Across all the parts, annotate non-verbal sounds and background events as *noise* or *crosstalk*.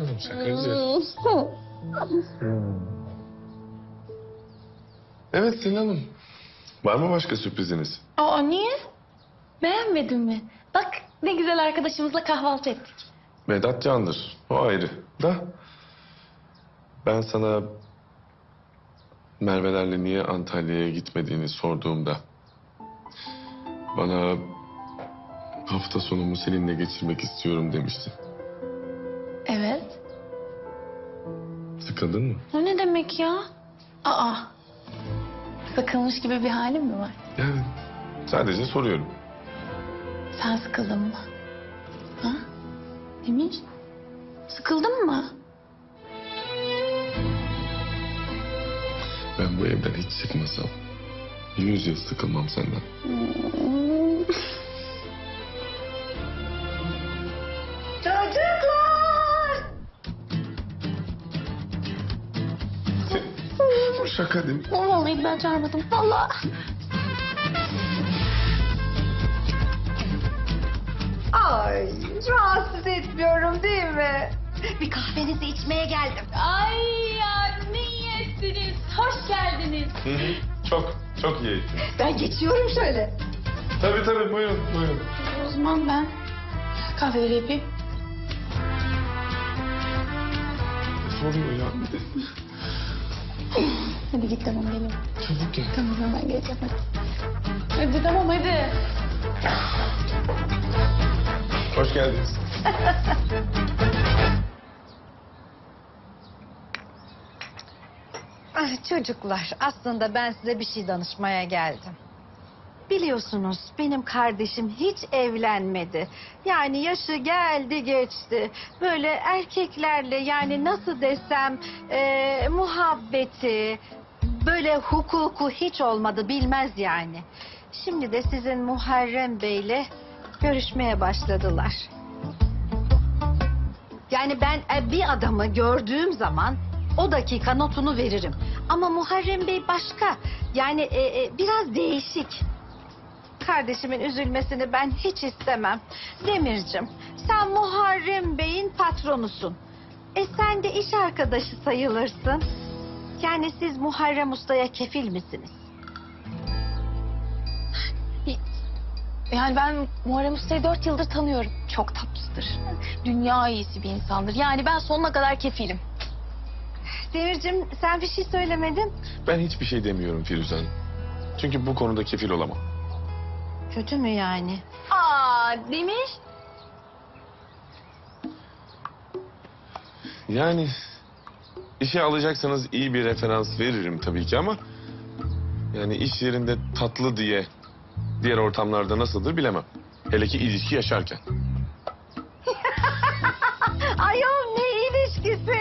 bakalım şakacı. Evet Selin Hanım. Var mı başka sürpriziniz? Aa niye? Beğenmedin mi? Bak ne güzel arkadaşımızla kahvaltı ettik. Vedat Can'dır. O ayrı. Da ben sana Merve'lerle niye Antalya'ya gitmediğini sorduğumda bana hafta sonumu seninle geçirmek istiyorum demiştin. Sıkıldın mı? O ne demek ya? Aa. Sıkılmış gibi bir halim mi var? Yani sadece soruyorum. Sen sıkıldın mı? Ha? Demir? Sıkıldın mı? Ben bu evden hiç çıkmasam yüz yıl sıkılmam senden. Şaka değil mi? Vallahi ben çağırmadım. Vallahi. Ay rahatsız etmiyorum değil mi? Bir kahvenizi içmeye geldim. Ay ya ne iyi ettiniz. Hoş geldiniz. Hı hı. Çok, çok iyi ettin. Ben geçiyorum şöyle. Tabii tabii buyurun, buyurun. O zaman ben kahveleri yapayım. Soruyor ya bir de. Hadi git tamam gelin. Çabuk gel. Tamam hemen geleceğim hadi. Hadi tamam hadi. Hoş geldiniz. *laughs* Ah, çocuklar aslında ben size bir şey danışmaya geldim. Biliyorsunuz benim kardeşim hiç evlenmedi. Yani yaşı geldi geçti. Böyle erkeklerle yani nasıl desem e, muhabbeti böyle hukuku hiç olmadı bilmez yani. Şimdi de sizin Muharrem Bey'le görüşmeye başladılar. Yani ben e, bir adamı gördüğüm zaman o dakika notunu veririm. Ama Muharrem Bey başka. Yani e, e, biraz değişik. Kardeşimin üzülmesini ben hiç istemem. Demircim, sen Muharrem Bey'in patronusun. E sen de iş arkadaşı sayılırsın. Yani siz Muharrem Usta'ya kefil misiniz? Yani ben Muharrem Usta'yı dört yıldır tanıyorum. Çok tatlısıdır. Dünya iyisi bir insandır. Yani ben sonuna kadar kefilim. Demircim sen bir şey söylemedin. Ben hiçbir şey demiyorum Firuze Hanım. Çünkü bu konuda kefil olamam. Kötü mü yani? Aa Demir. Yani işe alacaksanız iyi bir referans veririm tabii ki ama... ...yani iş yerinde tatlı diye diğer ortamlarda nasıldır bilemem. Hele ki ilişki yaşarken. *laughs* Ayol ne ilişkisi?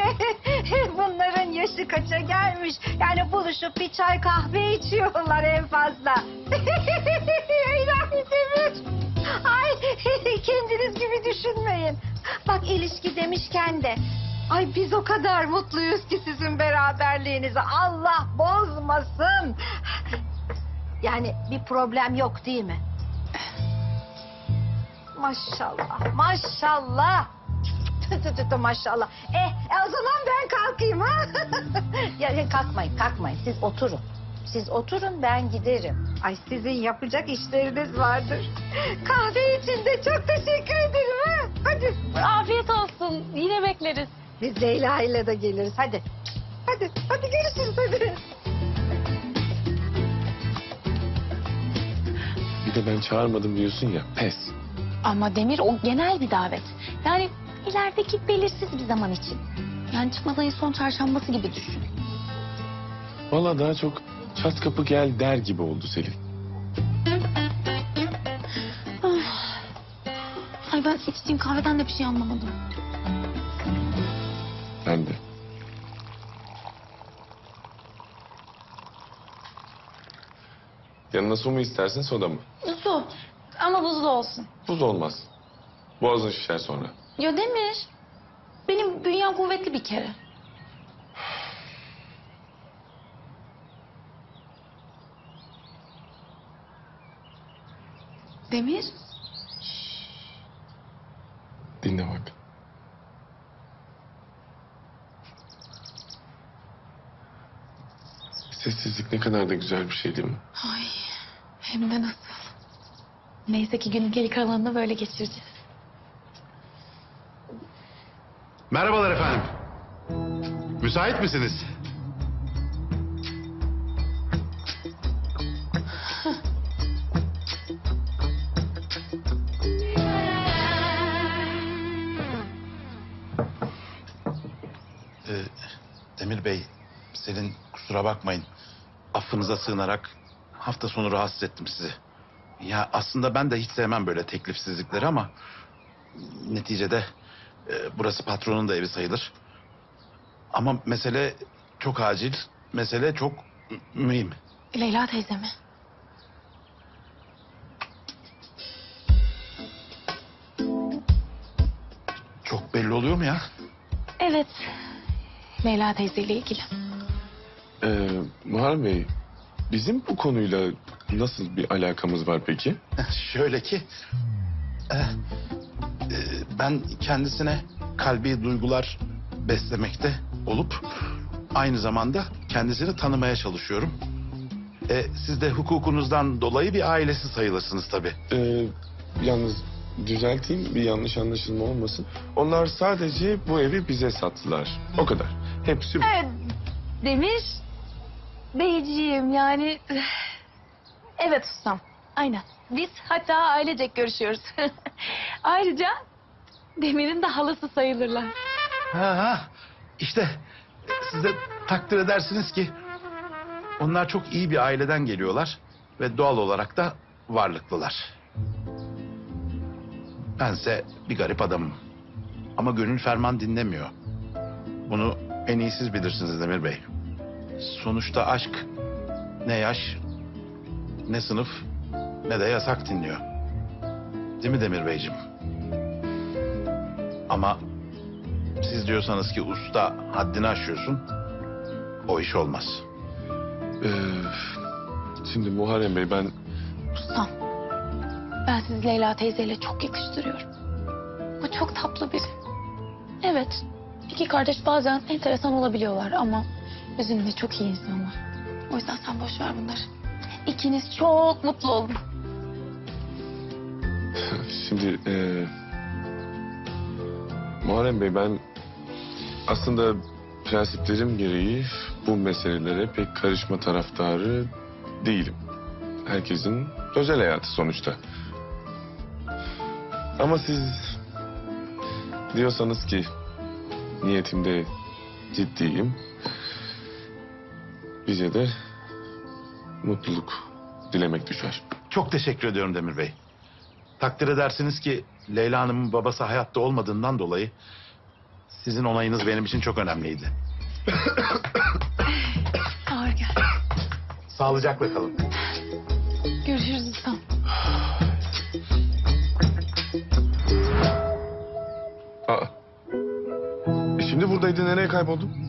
*laughs* Bunların yaşı kaça gelmiş? Yani buluşup bir çay kahve içiyorlar en fazla. *laughs* İlahi Demir. Ay kendiniz gibi düşünmeyin. Bak ilişki demişken de. Ay biz o kadar mutluyuz ki sizin beraberliğinizi. Allah bozmasın. Yani bir problem yok değil mi? Maşallah, maşallah. Maşallah. Eh, e, o zaman ben kalkayım ha. *laughs* ya, ya kalkmayın, kalkmayın. Siz oturun. Siz oturun ben giderim. Ay sizin yapacak işleriniz vardır. Kahve için de çok teşekkür ederim ha. Hadi. Afiyet olsun. Yine bekleriz. Biz Leyla ile de geliriz. Hadi. Hadi, hadi görüşürüz hadi. Bir de ben çağırmadım diyorsun ya pes. Ama Demir o genel bir davet. Yani ilerideki belirsiz bir zaman için. Yani çıkmaz ayın son çarşambası gibi düşün. Vallahi daha çok çat kapı gel der gibi oldu Selin. Ay ben içtiğim kahveden de bir şey anlamadım. Ben de. Yanına su mu istersin soda mı? Su. Ama buzlu olsun. Buz olmaz. Boğazın şişer sonra. Ya Demir. Benim bünyem kuvvetli bir kere. Demir. Dinle bak. Sessizlik ne kadar da güzel bir şey değil mi? Ay hem de nasıl. Neyse ki günün geri kalanını böyle geçireceğiz. Merhabalar efendim. Müsait misiniz? Ee, Demir Bey, Selin kusura bakmayın. Affınıza sığınarak hafta sonu rahatsız ettim sizi. Ya aslında ben de hiç sevmem böyle teklifsizlikleri ama neticede e, burası patronun da evi sayılır. Ama mesele çok acil, mesele çok mü- mühim. Leyla teyze mi? Çok belli oluyor mu ya? Evet. Leyla teyzeyle ilgili. Ee, Muharrem Bey, bizim bu konuyla nasıl bir alakamız var peki? *laughs* Şöyle ki e, e, ben kendisine kalbi duygular beslemekte olup aynı zamanda kendisini tanımaya çalışıyorum. E, siz de hukukunuzdan dolayı bir ailesi sayılırsınız tabii. Ee, yalnız düzelteyim bir yanlış anlaşılma olmasın. Onlar sadece bu evi bize sattılar. O kadar. Hepsi bu. Evet. Demir Beyciğim yani... Evet ustam. Aynen. Biz hatta ailecek görüşüyoruz. *laughs* Ayrıca Demir'in de halası sayılırlar. Ha, ha. İşte siz de takdir edersiniz ki onlar çok iyi bir aileden geliyorlar ve doğal olarak da varlıklılar. Bense bir garip adamım. Ama gönül ferman dinlemiyor. Bunu en iyi siz bilirsiniz Demir Bey. Sonuçta aşk ne yaş, ne sınıf, ne de yasak dinliyor. Değil mi Demir Beyciğim? Ama siz diyorsanız ki usta haddini aşıyorsun, o iş olmaz. Ee, şimdi Muharrem Bey ben Ustam. Ben sizi Leyla teyzeyle çok yakıştırıyorum. Bu çok tatlı biri. Evet. iki kardeş bazen enteresan olabiliyorlar ama özünde çok iyi insanlar. O yüzden sen boş ver bunları. İkiniz çok mutlu olun. *laughs* Şimdi e, Muharrem Bey ben aslında prensiplerim gereği bu meselelere pek karışma taraftarı değilim. Herkesin özel hayatı sonuçta. Ama siz diyorsanız ki niyetimde ciddiyim. Bize de mutluluk dilemek düşer. Çok teşekkür ediyorum Demir Bey. Takdir edersiniz ki Leyla Hanım'ın babası hayatta olmadığından dolayı sizin onayınız benim için çok önemliydi. Ağır gel. Sağlıcakla kalın. Görüşürüz ustam. Aa. E şimdi buradaydı nereye kayboldun?